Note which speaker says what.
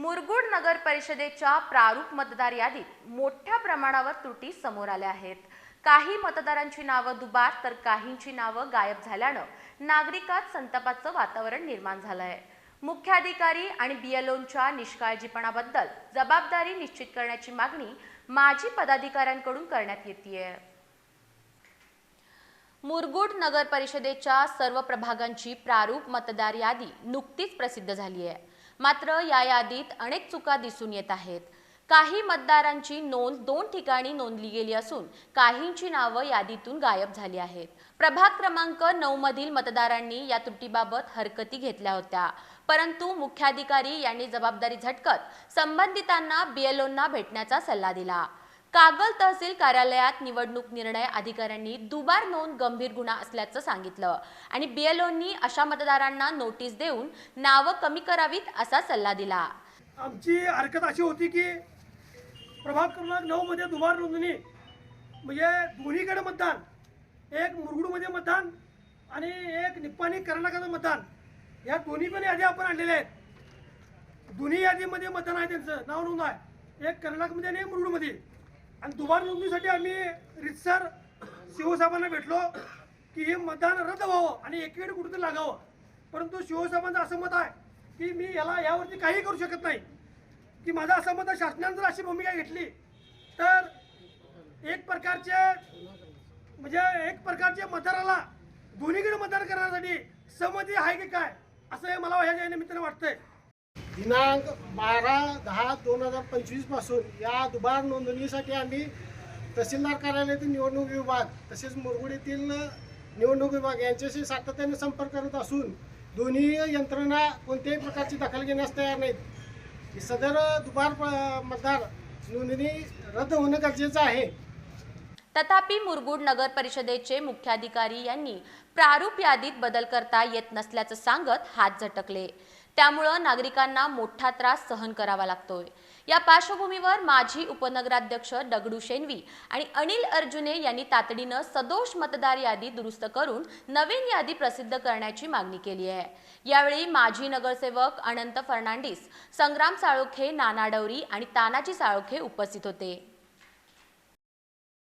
Speaker 1: मुरगुड नगर परिषदेच्या प्रारूप मतदार यादीत मोठ्या प्रमाणावर त्रुटी समोर आल्या आहेत. काही मतदारांची नावं दुबार तर काहींची नावं गायब झाल्यानं नागरिकात संतापाचं वातावरण निर्माण झालं आहे मुख्याधिकारी आणि बियलोनच्या निष्काळजीपणाबद्दल जबाबदारी निश्चित करण्याची मागणी माजी पदाधिकाऱ्यांकडून करण्यात येते मुरगुड नगर परिषदेच्या सर्व प्रभागांची प्रारूप मतदार यादी नुकतीच प्रसिद्ध झाली आहे मात्र या यादीत अनेक चुका दिसून येत आहेत. काही मतदारांची नोंद दोन ठिकाणी नोंदली गेली असून काहींची नावं यादीतून गायब झाली आहेत. प्रभाग क्रमांक नऊ मधील मतदारांनी या त्रुटीबाबत हरकती घेतल्या होत्या. परंतु मुख्याधिकारी यांनी जबाबदारी झटकत संबंधितांना बीएलओंना भेटण्याचा सल्ला दिला. कागल तहसील कार्यालयात निवडणूक निर्णय अधिकाऱ्यांनी दुबार नोंद गंभीर गुन्हा असल्याचं सांगितलं. आणि बीएलओंनी अशा मतदारांना नोटीस देऊन नावं कमी करावीत असा सल्ला दिला.
Speaker 2: आमची हरकत अशी होती की प्रभाग क्रमांक नऊ मध्ये दुबार नोंदणी म्हणजे दोन्हीकडे मतदान एक मुरगुडमध्ये मतदान आणि एक निप्पाणी कर्नाटकाचं मतदान. या दोन्ही पण यादी आपण आणलेल्या आहेत. दोन्ही यादीमध्ये मतदान आहे त्यांचं. नाव नोंद आहे. एक कर्नाटकमध्ये आणि एक मुरगुडमध्ये. आणि दुबार नोंदणीसाठी आम्ही रितसर शिवसाहेबांना भेटलो की हे मतदान रद्द व्हावं आणि एकीकडे कुठेतरी लागावं. परंतु शिवसाहेबांचं असं मत आहे की मी याला यावरती काही करू शकत नाही. की माझं असं मत आहे, जर अशी भूमिका घेतली तर एक प्रकारचे म्हणजे एक प्रकारचे मतदाराला दोन्हीकडे मतदान करण्यासाठी सहमती आहे की काय असं हे मला ह्या निमित्ताने वाटतंय.
Speaker 3: दिनांक बारा दहा दोन हजार पंचवीसपासून या दुबार नोंदणीसाठी आम्ही तहसीलदार कार्यालयातील निवडणूक विभाग तसेच मुरगुड येथील निवडणूक विभाग यांच्याशी सातत्याने संपर्क करत असून दोन्ही यंत्रणा कोणत्याही प्रकारची दखल घेण्यास तयार नाहीत. सदर दुबार प- मतदार नोंदणी रद्द होणं गरजेचं आहे.
Speaker 1: तथापि मुरगुड नगर परिषदेचे मुख्याधिकारी यांनी प्रारूप यादीत बदल करता येत नसल्याचं सांगत हात झटकले. त्यामुळं नागरिकांना मोठा त्रास सहन करावा लागतोय. या पार्श्वभूमीवर माजी उपनगराध्यक्ष दगडू शेनवी आणि अनिल अर्जुने यांनी तातडीनं सदोष मतदार यादी दुरुस्त करून नवीन यादी प्रसिद्ध करण्याची मागणी केली आहे. यावेळी माजी नगरसेवक अनंत फर्नांडिस संग्राम साळोखे नाना डवरी आणि तानाजी साळोखे उपस्थित होते.